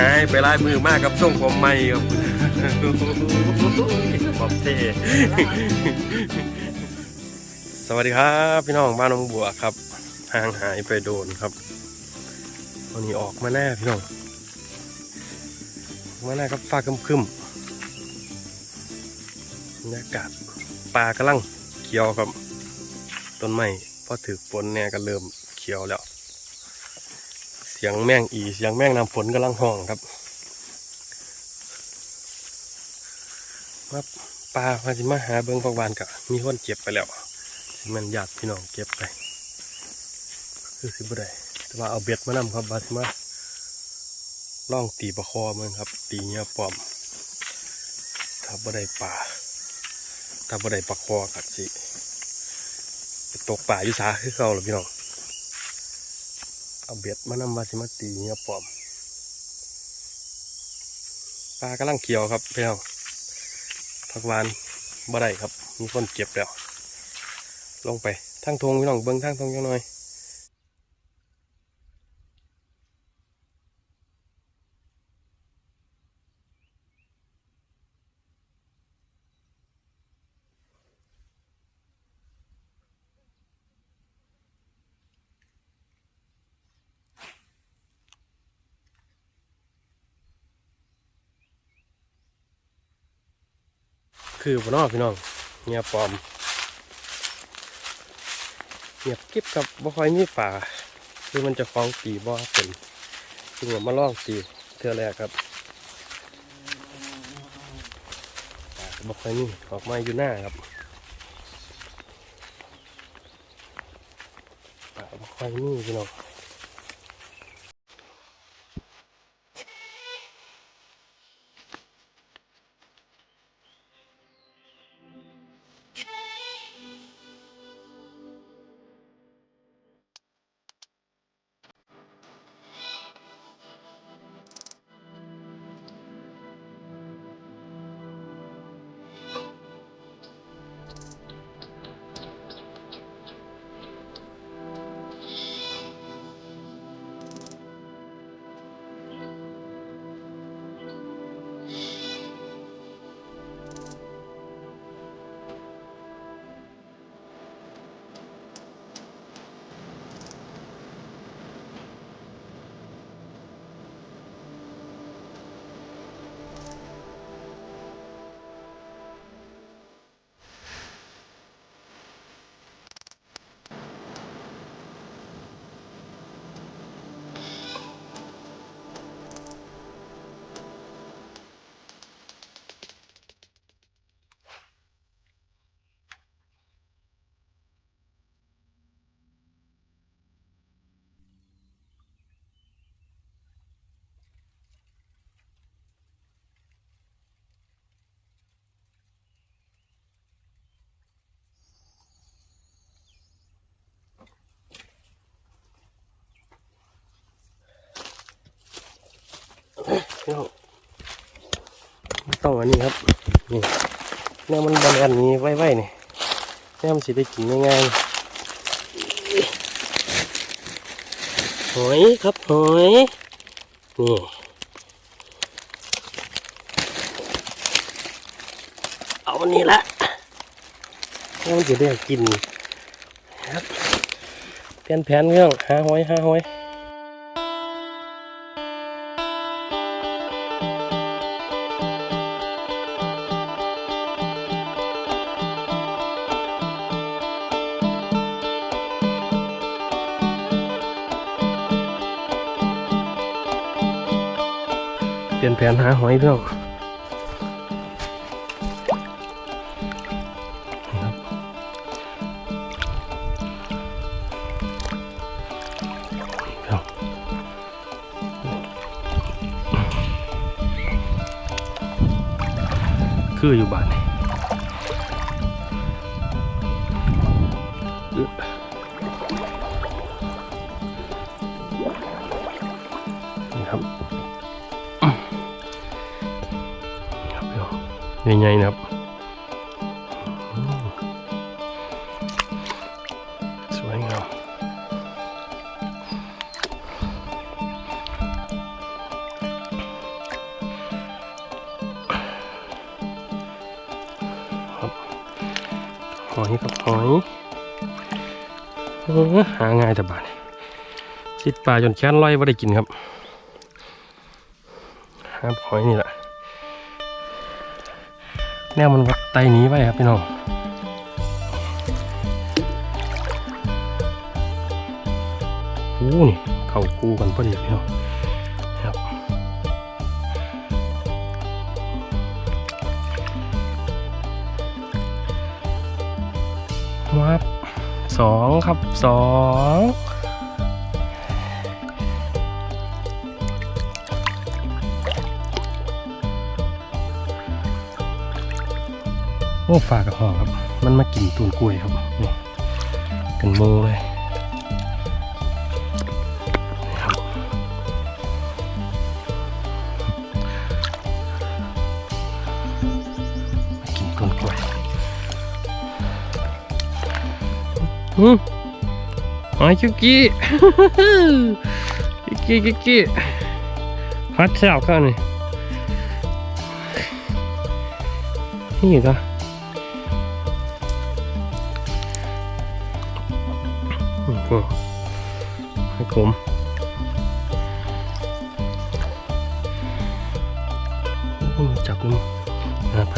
หายไปหลายมือมากกับส่งผมใหม่ครับบอบเท่สวัสดีครับ พี่น้องบ้านน้องบัวครับห่างหายไปโดนครับวันนี้ออกมาแน่พี่น้องมาแน่ครับฟ้าครึมๆบรรยากาศปลากำลังเขียวครับ ต้นไม้พอถือฝนเนี่ยก็เริ่มเขียวแล้ว สียงแมงอีเสียงแมงน้ำฝนกำลังห้องครับมาปลาพาสิมาหาเบิ้งพักวานกะมีคนเก็บไปแล้วมันญาติพี่น้องเก็บไป คือสิบได้แต่ว่าเอาเบ็ดมานำครับบาสิมาล่องตีประคอมันครับ ตีเงี้ยปอมถ้าบ่ได้ปลาถ้าบ่ได้ปลาคอกัดสิตกป่าอยู่สาคือเขาหรือพี่น้อง เอาเบ็ดมานำวาสิมาตีเงี้ยปอมปลากำลังเขียวครับพี่น้องผักหวานบ่ได้ครับ มีคนเก็บแล้ว ลงไปทั้งทงพี่น้องเบิ้งทั้งทงจังหน่อย คือบ่เนอพี่น้องเงียบปลอมเงียบกิ๊บกับบ่ค่อยมีป่า คือมันจะคล้องตีบ่เป็นจึงมาลองตีเทื่อแรกครับบ่ค่อยมีออกมาอยู่หน้าครับป่าบ่ค่อยมีพี่น้อง พี่น้องต้องอันนี้ครับนี่แนวมันบอลอันนี้ไว้ๆนี่แนวมันสิได้กินง่ายๆหอยครับหอยนี่เอาอันนี้ละแล้วมันจะได้กินครับเปลี่ยนแผนเรื่องหาหอยหาหอย เปลี่ยนแผนหาหอยเพื่อนคืออยู่บ้านนี่อึ๊ะนี่ครับ ใหญ่ๆนะครับ สวยงามครับหอยครับหอยหาง่ายแต่บาทติดปลาจนแค้นลอยไม่ได้กินครับหาหอยนี่แหละ แนวมันวัดไตหนีไปครับพี่น้องโอ้นี่เข้าคู่กันพอดีพี่น้องครับวับสองครับสอง อ้ฝากกับหองครับ มันมากินตูนกล้วยครับนี่กันโมเลยนี่ครับกินต้นกล้วยอืมหอยคิวกี้คิวกี้คิวกี้ฮัดแซวข้านี่นี่ก็ ให้ผมอืมจับดูนะไป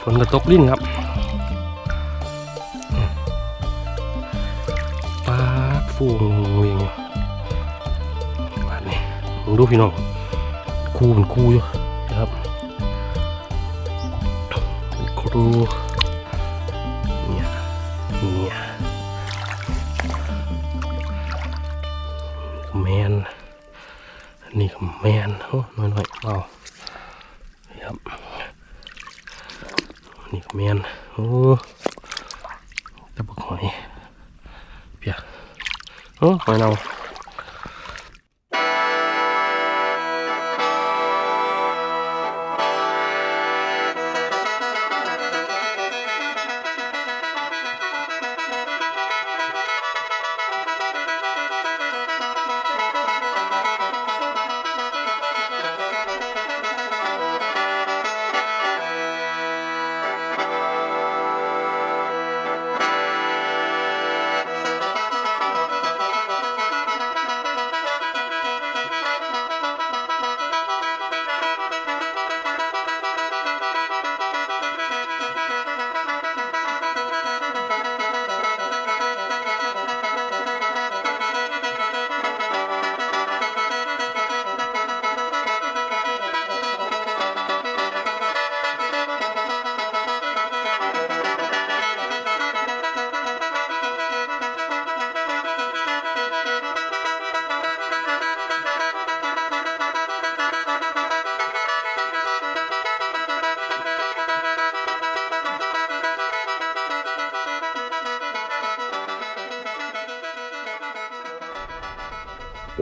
ฝนก็ตกลิ้นครับปาฟูงเวียงอยู่บาดนี้มึงดูพี่น้องคูมันคูอยู่นะครับครู เอานี่ครับ นี่ก็เมียนโอ้ตะบักหอยเปียโอ้หอยเนา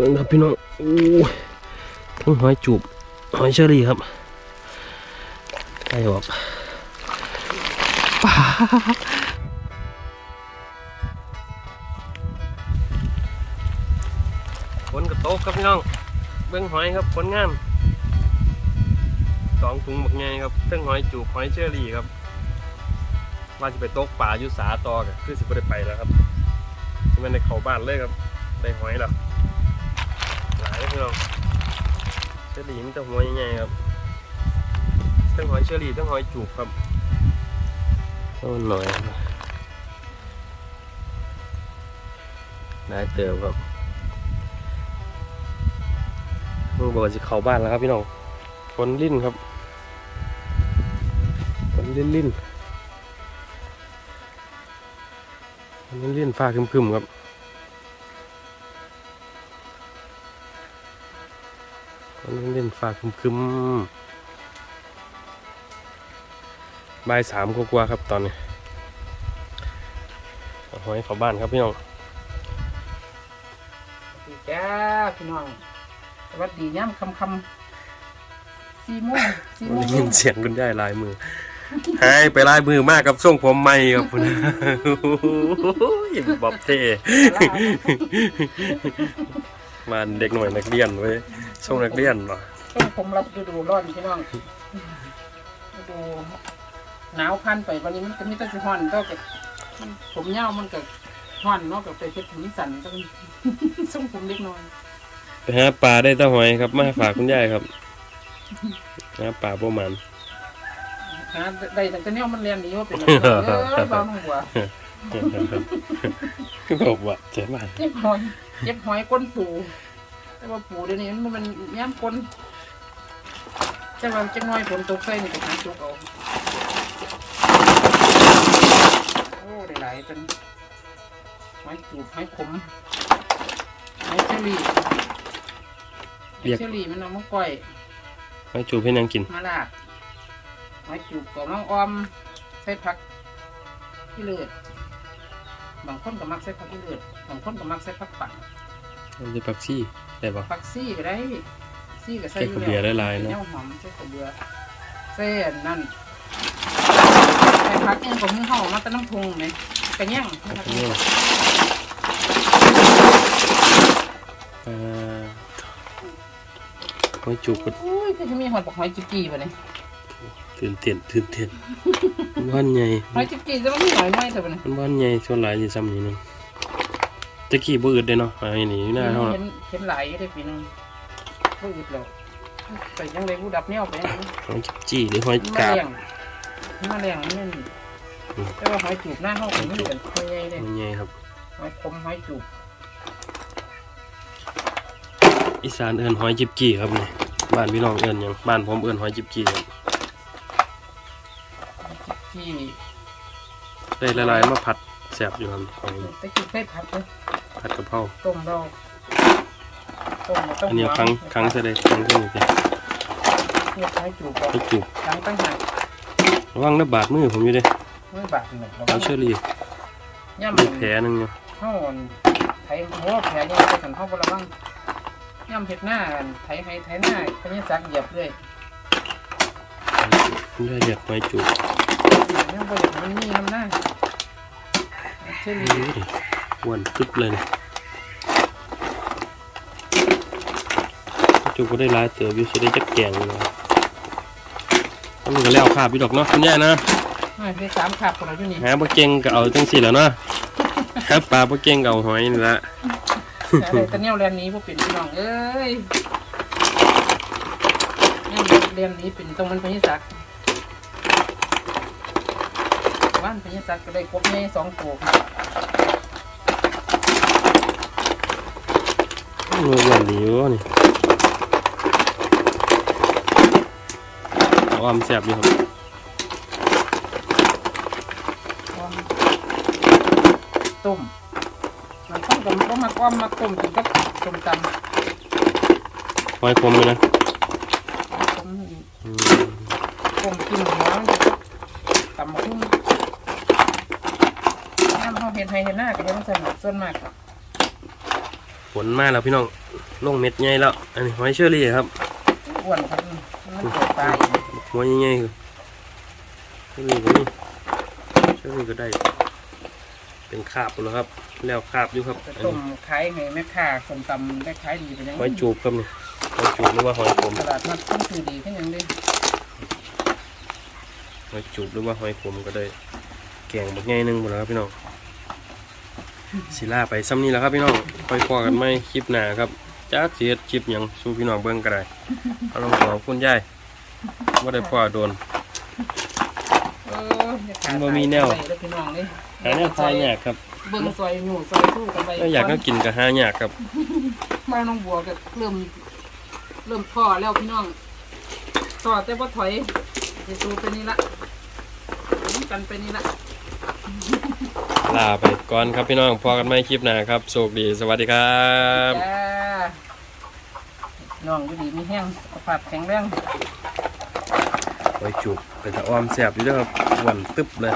บิ่งครับพี่น้องโอ้ทั้งหอยจูบหอยเชอรี่ครับใกล้ออกป้าฝนก็ตกครับพี่น้อง เบิ่งหอยครับผลงานสองถุงบักไงครับทั้งหอยจูบหอยเชอรี่ครับว่าจะไปตกป่ายู่สาตอกันคือสิบได้ไปแล้วครับที่มันในเขาบ้านเลยครับได้หอยแล้วหลาย พี่น้องเชอรี่มันจะหัวใหญ่ๆครับทั้งหอยเชอรี่ทั้งหอยจูบครับต้นหน่อยได้เติมครับมึงบอกจะเข้าบ้านแล้วครับพี่น้องฝนลิ่นครับฝนลิ่นลิ่นฝนลิ่นฟ้าครึมๆครับ คนเล่นฟ้าคึมๆบ่ายสามกว่าๆครับตอนนี้เอาหอยเข้าบ้านครับพี่น้องสวัสดีจ้าพี่น้องสวัสดีย่ำคำคำสี่โมงสี่โมได้งยินเสียงคุณยายลายมือหายไปลายมือมากกับช่วงผมใหม่ครับคุณบอบเท่มาเด็กหน่อยนักเรียนไว้ย ช่วงนักเรียนเหรอช่วงผมรับฤดูร้อนพี่น้องฤดูหนาวพันไปวันนี้มันก็มีแต่สิฮ้อนก็ก็มันผมยาวมันก็ฮ้อนเนาะก็ไปเฮ็ดให้มันสั่นจังส่งผมเล็กน้อยไปหาปลาได้ตะหอยครับมาฝากคุณยายครับหาปลาประมาณหาได้แต่ก็แนวมันเรียนดีว่าเป็นแบบเออบ้าหัวก็บอกว่าเจ็บมากเจ็บหอยเจ็บหอยก้นปู แต่ว่าปูเดี๋ยวนี้มันมันย่ำก้นจังว่าจังน้อยฝนตกใส่นี่ก็หาจุกเอาโอ้ได้หลายจนหอยจูบหอยขมหอยเชอรี่หอยเชอรี่มันเอามาก้อยให้จูบให้นางกิน มาลาดหอยจูบกับมังออมใส่ผักที่เลือดบางคนก็มักใส่ผักที่เลือดบางคนก็มักใส่ผักปั่น มันจะปักซี่ได้ปะผักซี่ก็ได้ซี่ก็ใส่ใส่ข้าวเบียร์หลายๆเนอะเนาะหอมใส่ข้าวเบียร์ใส่อันนั่นใส่ผักเองของมือห่อมาแตะน้ำพุงไหมกระเงี้ยงผักนี่เงี้ยงอ่าให้จูบก็อุ้ยก็จะมีหอยปอกหอยจิกกี้ป่ะเนี่ยตื่นเต้นตื่นเต้นมันวันใหญ่หอยจิกกี้จะมันมีหอยน้อยเถอะป่ะเนี่ยมันวันใหญ่ส่วนหลายอยู่ซ้ำนี้นึง ตะกี้บ่อึดเด้เนาะไอ้นี่อยู่หน้าเฮาเห็นเห็นหลายอยู่ได้ปีนึงก็อึดแล้วไปยังเลยผู้ดับเนี่ยไปยังไงหอยจี้หรือหอยมากาบเลี้ยงมาเลี้ยงนี่อืมแต่ว่าหอยจูบหน้าห้องผมไม่เหมือนหอยใหญ่เลยมันใหญ่ครับหอยคมหอยจูบอีสานเอิ้นหอยจิบจี้ครับนี่บ้านพี่น้องเอิ้นหยังบ้านผมเอิ้นหอยจิบจี้ครับที่ได้ละลายมาผัด แซ่บอยู่ครับหอยตะกี้เคยผัดเลยผัดกะเพราต้มเราต้มมาต้มอันนี้ครั้งครั้งเสได็จครั้งที่นี่จ้ะเนี่ยหอยจูบก่อนให้จูบครั้งตั้งหากระวังนะบาดมือผมอยู่เด้ไม่บาดหนึ่งเราหอยเชอรี่ย่ำมีแผลหนึงอยู่เข้าไถหัวแผลยังจะสันเข้าบระวังย่ำเห็ดหน้าไถไถไถหน้าเขาเนี่ยซักเหยียบเลยมันได้เรียกหอยจูบย่ำบริเวณมันมีน้ำหน้า เช่นนี่ดิอ้วนตึ๊บเลยนี่จูบก็ได้หลายเติบอยู่สิได้จักแกงอยู่นะอันนี้ก็แล้วคาบพี่ดอกเนาะคุณย่านะไม่ได้สามขาบคนละอยู่นี่หาบ่เก่งก็เอาจังซี่แหล้วเนาะหาปลาบ่เก่งก็เอาหอยนี่ละอะไรแต่แนวเรียนนี้พวกเป็นพี่น้องเอ้ยแนวเรียนนี้เป็นตรงมันพญศัก ดิ์ว่านพญาศักดิ์ก็ได้ครบในสองตัวครับโอ้ยอ้วนดีอยู่นี่เอามแซ่บอยู่ครับอ้อมต้มมันต้องกับต้องมาอ้อมมาต้มกินกับต้มตำหอยคมเลยนะต้มอืมกินหัวตำมะพุ่งน้ำเขาเห็นให้เห็นหน้าก็ยังใส่หมดส่วนมากครับฝนมาแล้วพี่น้องลงเม็ดใหญ่แล้ว อันนี้หอยเชอรี่ครับอ้วนครับมันเกิดตายหัวใหญ่ๆคือเชอรี่ก็นี่เชอรี่ก็ได้ เป็นคาบแล้วครับ แล้วคาบอยู่ครับจะอันต้มนี้ขายให้แม่ค้าส้มตำได้ขายดีเป็นยังหอยจูบครับนี่หอยจูบหรือว่าหอยขมตลาดนัดต้นคือดีขึ้นยังได้หอยจูบหรือว่าหอยขมก็ได้ แกงบักใหญ่หนึงหมดแล้วครับพี่น้อง สิลาไปซ้ำนี้แล้วครับพี่น้องคอยพอกันไหมคลิปหน้าครับจ้าเสียดคลิปหยังสู้พี่น้องเบิ่งก็ได้เอาลองขอบคุณยายว่าได้พ่อโดนเอออย่าขาดมันบ่มีแนวไปเด้อพี่น้องเลยหาแนวทายยากครับเบิ่งซอยหนูซอยสู้กันไปถ้าอยากก็กินก็หายากครับมาน้องบัวก็เริ่ม เริ่มท้อแล้วพี่น้องท้อแต่ว่าถอยจะสู้ไปนี่ละน้ำกันไปนี่ละ ลาไปก่อนครับพี่น้องพอกันไหมคลิปหน้าครับโชคดีสวัสดีครับจ้าน้องก็ดีมีแห้งสุขภาพแข็งแรง ไว้จูบเป็นตะอ้อมแสบอยู่เด้วยครับวันตึ๊บเลย